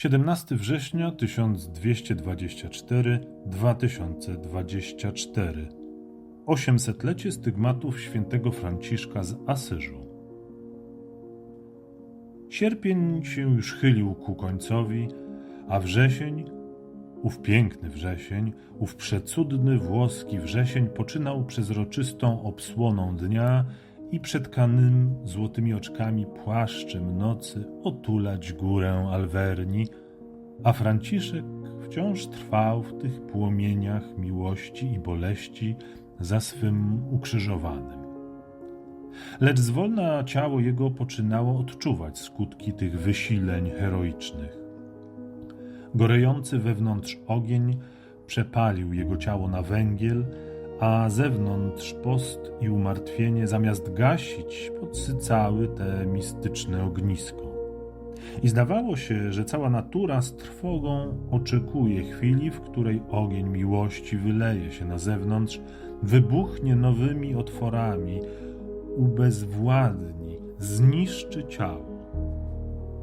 Siedemnasty września 1224 2024 800-lecie stygmatów świętego Franciszka z Asyżu. Sierpień się już chylił ku końcowi, a wrzesień, ów piękny wrzesień, ów przecudny włoski wrzesień poczynał przezroczystą obsłoną dnia i przetkanym złotymi oczkami płaszczem nocy otulać górę Alwerni, a Franciszek wciąż trwał w tych płomieniach miłości i boleści za swym ukrzyżowanym. Lecz zwolna ciało jego poczynało odczuwać skutki tych wysileń heroicznych. Gorejący wewnątrz ogień przepalił jego ciało na węgiel, a zewnątrz post i umartwienie zamiast gasić podsycały te mistyczne ognisko. I zdawało się, że cała natura z trwogą oczekuje chwili, w której ogień miłości wyleje się na zewnątrz, wybuchnie nowymi otworami, ubezwładni, zniszczy ciało.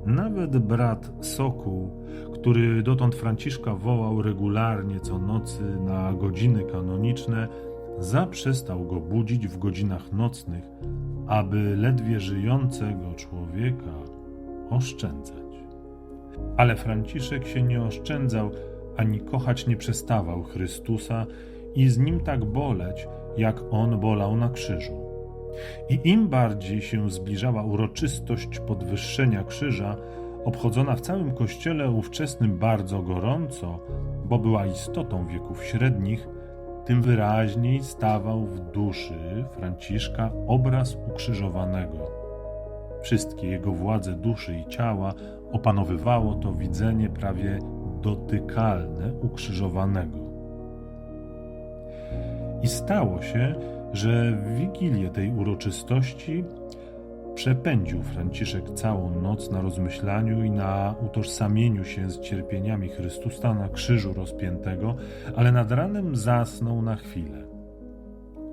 Nawet brat Sokół, który dotąd Franciszka wołał regularnie co nocy na godziny kanoniczne, zaprzestał go budzić w godzinach nocnych, aby ledwie żyjącego człowieka oszczędzać. Ale Franciszek się nie oszczędzał, ani kochać nie przestawał Chrystusa i z nim tak boleć, jak on bolał na krzyżu. I im bardziej się zbliżała uroczystość podwyższenia krzyża, obchodzona w całym kościele ówczesnym bardzo gorąco, bo była istotą wieków średnich, tym wyraźniej stawał w duszy Franciszka obraz ukrzyżowanego. Wszystkie jego władze duszy i ciała opanowywało to widzenie prawie dotykalne ukrzyżowanego. I stało się, że w wigilię tej uroczystości przepędził Franciszek całą noc na rozmyślaniu i na utożsamieniu się z cierpieniami Chrystusa na krzyżu rozpiętego, ale nad ranem zasnął na chwilę.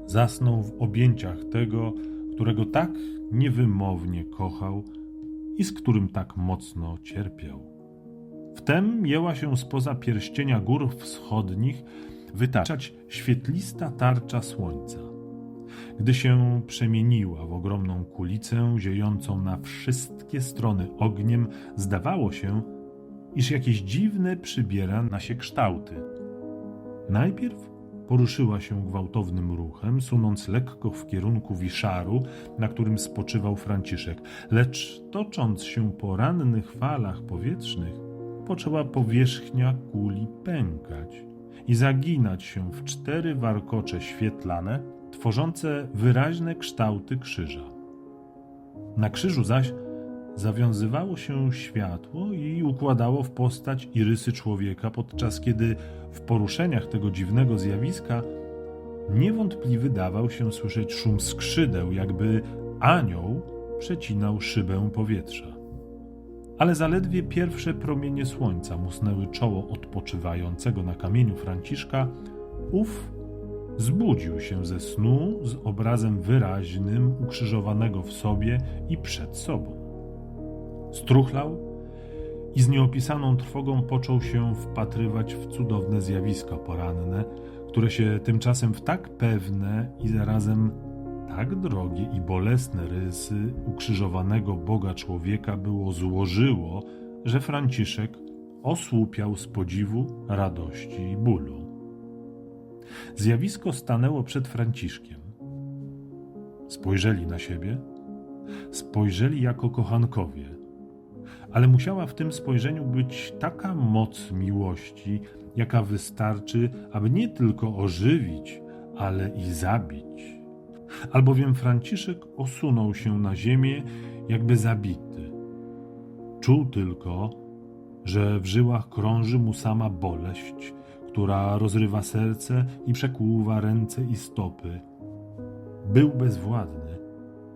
Zasnął w objęciach tego, którego tak niewymownie kochał i z którym tak mocno cierpiał. Wtem jęła się spoza pierścienia gór wschodnich wytaczać świetlista tarcza słońca. Gdy się przemieniła w ogromną kulicę ziejącą na wszystkie strony ogniem, zdawało się, iż jakieś dziwne przybiera na się kształty. Najpierw poruszyła się gwałtownym ruchem, sunąc lekko w kierunku wiszaru, na którym spoczywał Franciszek, lecz tocząc się po rannych falach powietrznych, poczęła powierzchnia kuli pękać i zaginać się w cztery warkocze świetlane, tworzące wyraźne kształty krzyża. Na krzyżu zaś zawiązywało się światło i układało w postać i rysy człowieka, podczas kiedy w poruszeniach tego dziwnego zjawiska niewątpliwy dawał się słyszeć szum skrzydeł, jakby anioł przecinał szybę powietrza. Ale zaledwie pierwsze promienie słońca musnęły czoło odpoczywającego na kamieniu Franciszka, ów zbudził się ze snu z obrazem wyraźnym ukrzyżowanego w sobie i przed sobą. Struchlał i z nieopisaną trwogą począł się wpatrywać w cudowne zjawiska poranne, które się tymczasem w tak pewne i zarazem tak drogie i bolesne rysy ukrzyżowanego Boga człowieka było złożyło, że Franciszek osłupiał z podziwu, radości i bólu. Zjawisko stanęło przed Franciszkiem. Spojrzeli na siebie, spojrzeli jako kochankowie, ale musiała w tym spojrzeniu być taka moc miłości, jaka wystarczy, aby nie tylko ożywić, ale i zabić. Albowiem Franciszek osunął się na ziemię, jakby zabity. Czuł tylko, że w żyłach krąży mu sama boleść, która rozrywa serce i przekłuwa ręce i stopy. Był bezwładny,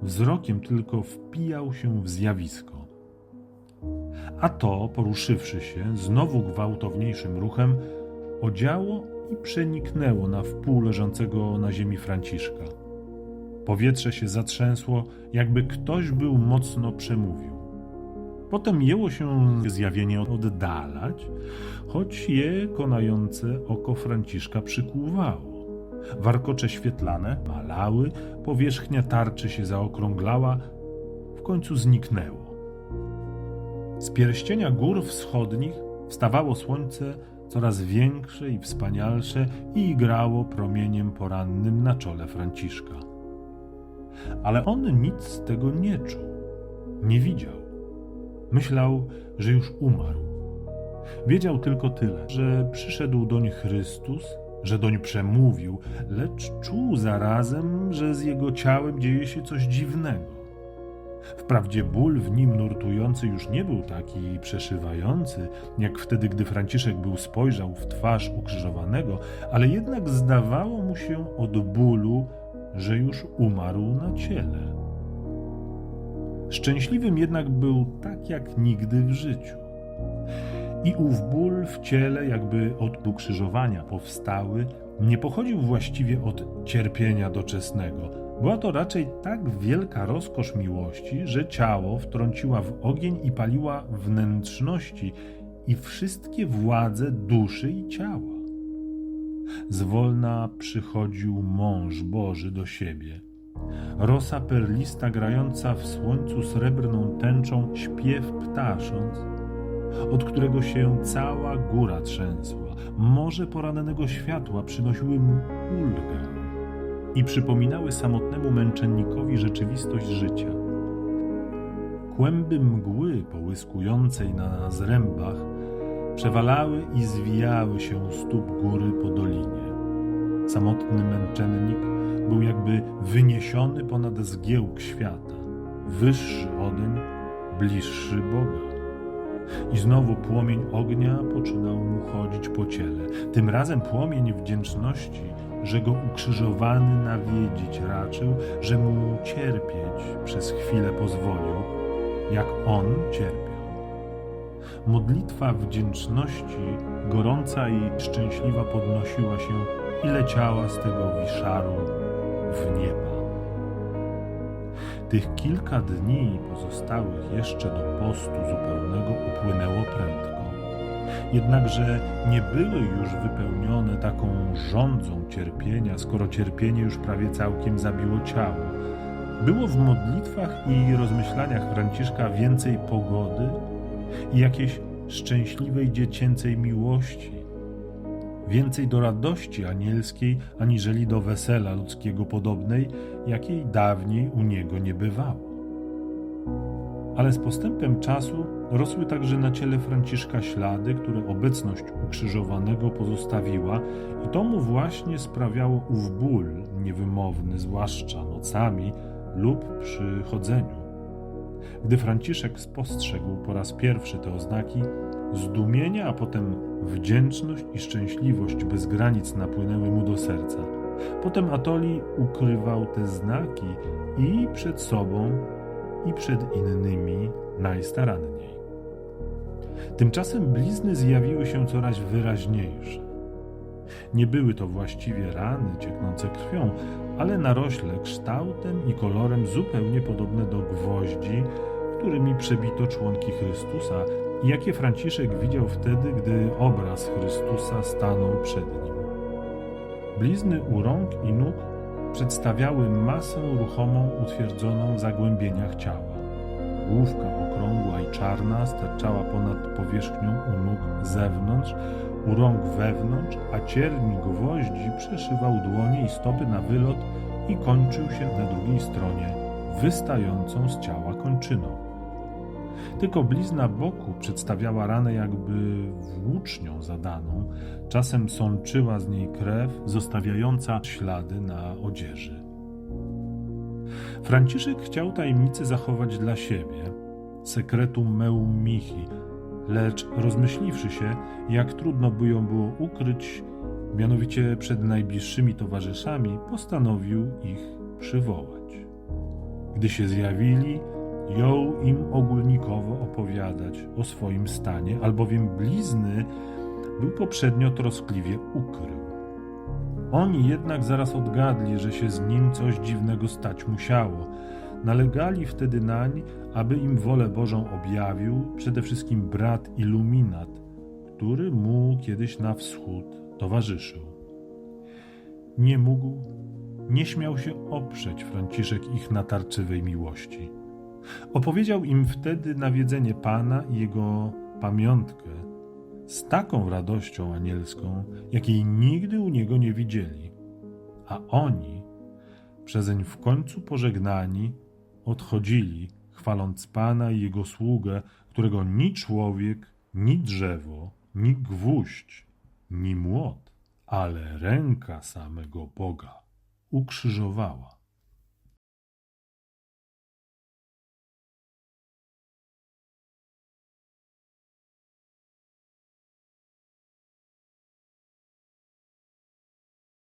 wzrokiem tylko wpijał się w zjawisko. A to, poruszywszy się znowu gwałtowniejszym ruchem, odziało i przeniknęło na wpół leżącego na ziemi Franciszka. Powietrze się zatrzęsło, jakby ktoś był mocno przemówił. Potem jęło się zjawienie oddalać, choć je konające oko Franciszka przykuwało. Warkocze świetlane malały, powierzchnia tarczy się zaokrąglała, w końcu zniknęło. Z pierścienia gór wschodnich wstawało słońce coraz większe i wspanialsze i igrało promieniem porannym na czole Franciszka. Ale on nic z tego nie czuł, nie widział. Myślał, że już umarł. Wiedział tylko tyle, że przyszedł doń Chrystus, że doń przemówił, lecz czuł zarazem, że z jego ciałem dzieje się coś dziwnego. Wprawdzie ból w nim nurtujący już nie był taki przeszywający, jak wtedy, gdy Franciszek był spojrzał w twarz ukrzyżowanego, ale jednak zdawało mu się od bólu, że już umarł na ciele. Szczęśliwym jednak był tak jak nigdy w życiu. I ów ból w ciele, jakby od ukrzyżowania powstały, nie pochodził właściwie od cierpienia doczesnego. Była to raczej tak wielka rozkosz miłości, że ciało wtrąciła w ogień i paliła wnętrzności i wszystkie władze duszy i ciała. Zwolna przychodził mąż Boży do siebie. Rosa perlista grająca w słońcu srebrną tęczą, śpiew ptasząc, od którego się cała góra trzęsła. Morze porannego światła przynosiły mu ulgę i przypominały samotnemu męczennikowi rzeczywistość życia. Kłęby mgły połyskującej na zrębach przewalały i zwijały się u stóp góry po dolinie. Samotny męczennik był jakby wyniesiony ponad zgiełk świata, wyższy odeń, bliższy Boga. I znowu płomień ognia poczynał mu chodzić po ciele. Tym razem płomień wdzięczności, że go ukrzyżowany nawiedzić raczył, że mu cierpieć przez chwilę pozwolił, jak on cierpiał. Modlitwa wdzięczności, gorąca i szczęśliwa, podnosiła się i leciała z tego wiszaru w nieba. Tych kilka dni pozostałych jeszcze do postu zupełnego upłynęło prędko. Jednakże nie były już wypełnione taką rządzą cierpienia, skoro cierpienie już prawie całkiem zabiło ciało. Było w modlitwach i rozmyślaniach Franciszka więcej pogody i jakiejś szczęśliwej dziecięcej miłości, więcej do radości anielskiej, aniżeli do wesela ludzkiego podobnej, jakiej dawniej u niego nie bywało. Ale z postępem czasu rosły także na ciele Franciszka ślady, które obecność ukrzyżowanego pozostawiła, i to mu właśnie sprawiało ów ból niewymowny, zwłaszcza nocami lub przy chodzeniu. Gdy Franciszek spostrzegł po raz pierwszy te oznaki, zdumienie, a potem wdzięczność i szczęśliwość bez granic napłynęły mu do serca. Potem Atoli ukrywał te znaki i przed sobą, i przed innymi najstaranniej. Tymczasem blizny zjawiły się coraz wyraźniejsze. Nie były to właściwie rany cieknące krwią, ale narośle kształtem i kolorem zupełnie podobne do gwoździ, którymi przebito członki Chrystusa i jakie Franciszek widział wtedy, gdy obraz Chrystusa stanął przed nim. Blizny u rąk i nóg przedstawiały masę ruchomą utwierdzoną w zagłębieniach ciała. Główka okrągła i czarna sterczała ponad powierzchnią u nóg zewnątrz, u rąk wewnątrz, a cierń gwoździ przeszywał dłonie i stopy na wylot i kończył się na drugiej stronie, wystającą z ciała kończyną. Tylko blizna boku przedstawiała ranę jakby włócznią zadaną, czasem sączyła z niej krew, zostawiająca ślady na odzieży. Franciszek chciał tajemnicę zachować dla siebie, sekretum meu mihi, lecz rozmyśliwszy się, jak trudno by ją było ukryć, mianowicie przed najbliższymi towarzyszami, postanowił ich przywołać. Gdy się zjawili, jął im ogólnikowo opowiadać o swoim stanie, albowiem blizny był poprzednio troskliwie ukrył. Oni jednak zaraz odgadli, że się z nim coś dziwnego stać musiało. Nalegali wtedy nań, aby im wolę Bożą objawił przede wszystkim brat Iluminat, który mu kiedyś na wschód towarzyszył. Nie mógł, nie śmiał się oprzeć Franciszek ich natarczywej miłości. Opowiedział im wtedy nawiedzenie Pana i jego pamiątkę z taką radością anielską, jakiej nigdy u niego nie widzieli. A oni, przezeń w końcu pożegnani, odchodzili, chwaląc Pana i jego sługę, którego ni człowiek, ni drzewo, ni gwóźdź, ni młot, ale ręka samego Boga ukrzyżowała.